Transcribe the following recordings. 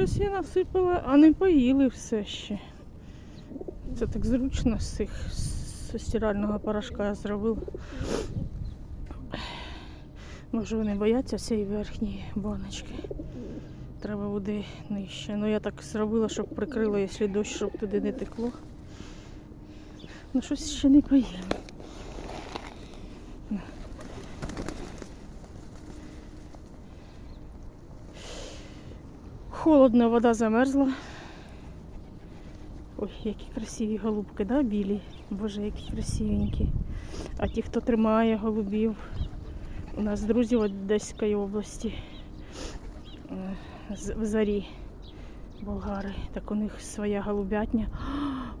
щось я насипала, а не поїли все ще. Це так зручно з цих з стирального порошка я зробила. Може вони бояться цієї верхньої баночки. Треба буде нижче. Ну я так зробила, щоб прикрила, якщо дощ, щоб туди не текло. Ну щось ще не поїли. Холодно, вода замерзла. Ой, які красиві голубки, да, білі? Боже, які красивенькі. А ті, хто тримає голубів, у нас друзі в Одеської області е, в зарі болгари. Так у них своя голубятня.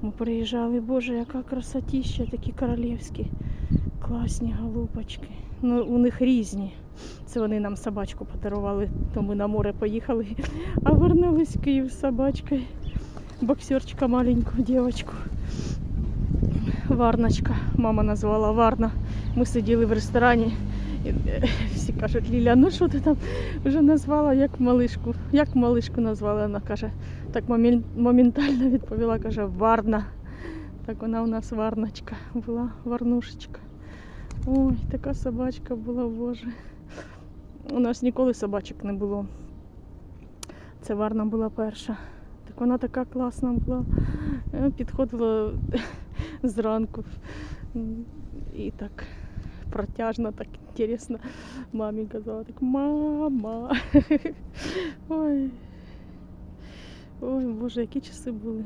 Ми приїжджали, боже, яка красотіща, такі королівські, класні голубочки. Ну, у них різні. Це вони нам собачку подарували, то ми на море поїхали, а вернулись в Київ з собачкою. Боксерчика маленьку дівчинку. Варночка, мама назвала Варна. Ми сиділи в ресторані. І е, всі кажуть, Ліля, ну що ти там вже назвала як малишку? Як малишку назвала? Вона каже, так моментально відповіла, каже, Варна. Так вона у нас варночка була, варнушечка. Ой, така собачка була, боже. У нас ніколи собачок не було. Це Варна була перша. Так вона така класна була. Е, Підходила зранку. І так протяжно, так інтересно. Мамі казала так, мама. Ой. Ой, Боже, які часи були.